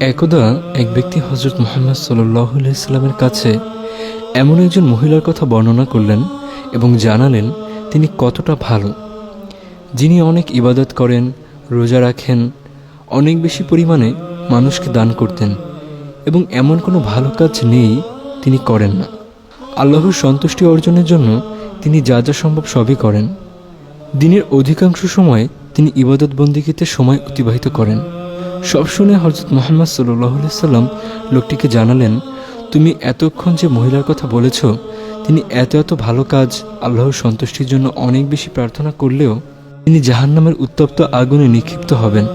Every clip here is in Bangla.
একদা এক ব্যক্তি হজরত মোহাম্মদ সাল্লাহ ইসলামের কাছে এমন একজন মহিলার কথা বর্ণনা করলেন এবং জানালেন তিনি কতটা ভালো। যিনি অনেক ইবাদত করেন, রোজা রাখেন, অনেক বেশি পরিমাণে মানুষকে দান করতেন এবং এমন কোনো ভালো কাজ নেই তিনি করেন না। আল্লাহর সন্তুষ্টি অর্জনের জন্য তিনি যা যা সম্ভব সবই করেন। দিনের অধিকাংশ সময় তিনি ইবাদত বন্দিগিতে সময় অতিবাহিত করেন। সব শুনে হজরত মোহাম্মদ সাল্লাম লোকটিকে জানালেন, তুমি এতক্ষণ যে মহিলার কথা বলেছ, তিনি এত এত ভালো কাজ, আল্লাহর সন্তুষ্টির জন্য অনেক বেশি প্রার্থনা করলেও তিনি জাহান্নামের উত্তপ্ত আগুনে নিক্ষিপ্ত হবেন।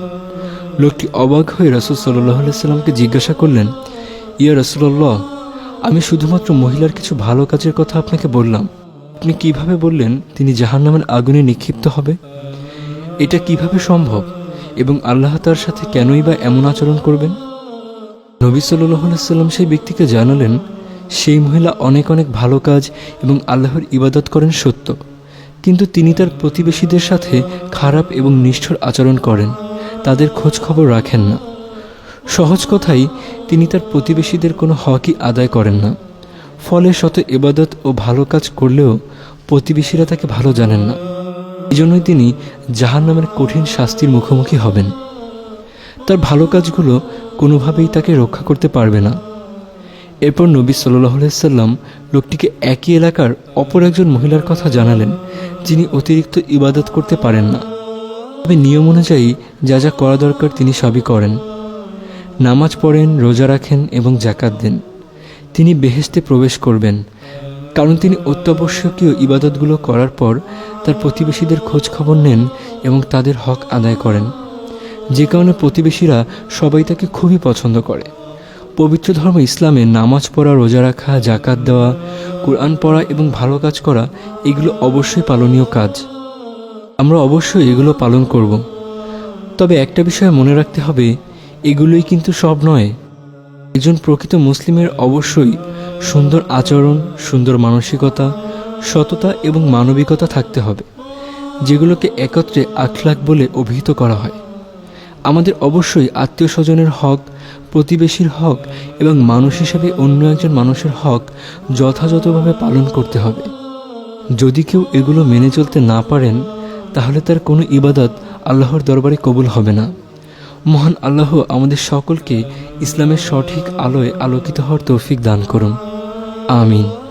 লোকটি অবাক হয়ে রসুল সাল্লাহ সাল্লামকে জিজ্ঞাসা করলেন, ইয়া রসুল্লাহ আমি শুধুমাত্র মহিলার কিছু ভালো কাজের কথা আপনাকে বললাম। আপনি কীভাবে বললেন তিনি জাহান্নামের আগুনে নিক্ষিপ্ত হবে? এটা কীভাবে সম্ভব? এবং আল্লাহ তার সাথে কেনই বা এমন আচরণ করবেন? নবী সাল্লাম সেই ব্যক্তিকে জানালেন, সেই মহিলা অনেক অনেক ভালো কাজ এবং আল্লাহর ইবাদত করেন সত্য। কিন্তু তিনি তার প্রতিবেশীদের সাথে খারাপ এবং নিষ্ঠুর আচরণ করেন। তাদের খোঁজ খবর রাখেন না। সহজ কথাই, তিনি তার প্রতিবেশীদের কোনো হকই আদায় করেন না। ফলে শত ইবাদত ও ভালো কাজ করলেও প্রতিবেশীরা তাকে ভালো জানেন না। এই জন্যই তিনি জাহান নামের কঠিন শাস্তির মুখোমুখি হবেন। তার ভালো কাজগুলো কোনোভাবেই তাকে রক্ষা করতে পারবে না। এরপর নবী সাল্লাহ সাল্লাম লোকটিকে একই এলাকার অপর একজন মহিলার কথা জানালেন, যিনি অতিরিক্ত ইবাদত করতে পারেন না। তবে নিয়ম অনুযায়ী যা যা করা দরকার তিনি সবই করেন। নামাজ পড়েন, রোজা রাখেন এবং জাকাত দেন। তিনি বেহেস্তে প্রবেশ করবেন। কারণ তিনি অত্যাবশ্যকীয় ইবাদতগুলো করার পর তার প্রতিবেশীদের খোঁজ খবর নেন এবং তাদের হক আদায় করেন। যে কারণে প্রতিবেশীরা সবাই তাকে খুবই পছন্দ করে। পবিত্র ধর্ম ইসলামে নামাজ পড়া, রোজা রাখা জাকাত দেওয়া, কোরআন পড়া এবং ভালো কাজ করা এগুলো অবশ্যই পালনীয় কাজ। আমরা অবশ্যই এগুলো পালন করব। তবে একটা বিষয় মনে রাখতে হবে, এগুলোই কিন্তু সব নয়। একজন প্রকৃত মুসলিমের অবশ্যই সুন্দর আচরণ, সুন্দর মানসিকতা, সততা এবং মানবিকতা থাকতে হবে, যেগুলোকে একত্রে আখলাখ বলে অভিহিত করা হয়। আমাদের অবশ্যই আত্মীয় স্বজনের হক, প্রতিবেশীর হক এবং মানুষ হিসেবে অন্য একজন মানুষের হক যথাযথভাবে পালন করতে হবে। যদি কেউ এগুলো মেনে চলতে না পারেন, তাহলে তার কোনো ইবাদত আল্লাহর দরবারে কবুল হবে না। মহান আল্লাহ আমাদের সকলকে ইসলামের সঠিক আলোয় আলোকিত হওয়ার তৌফিক দান করুন। আমিন।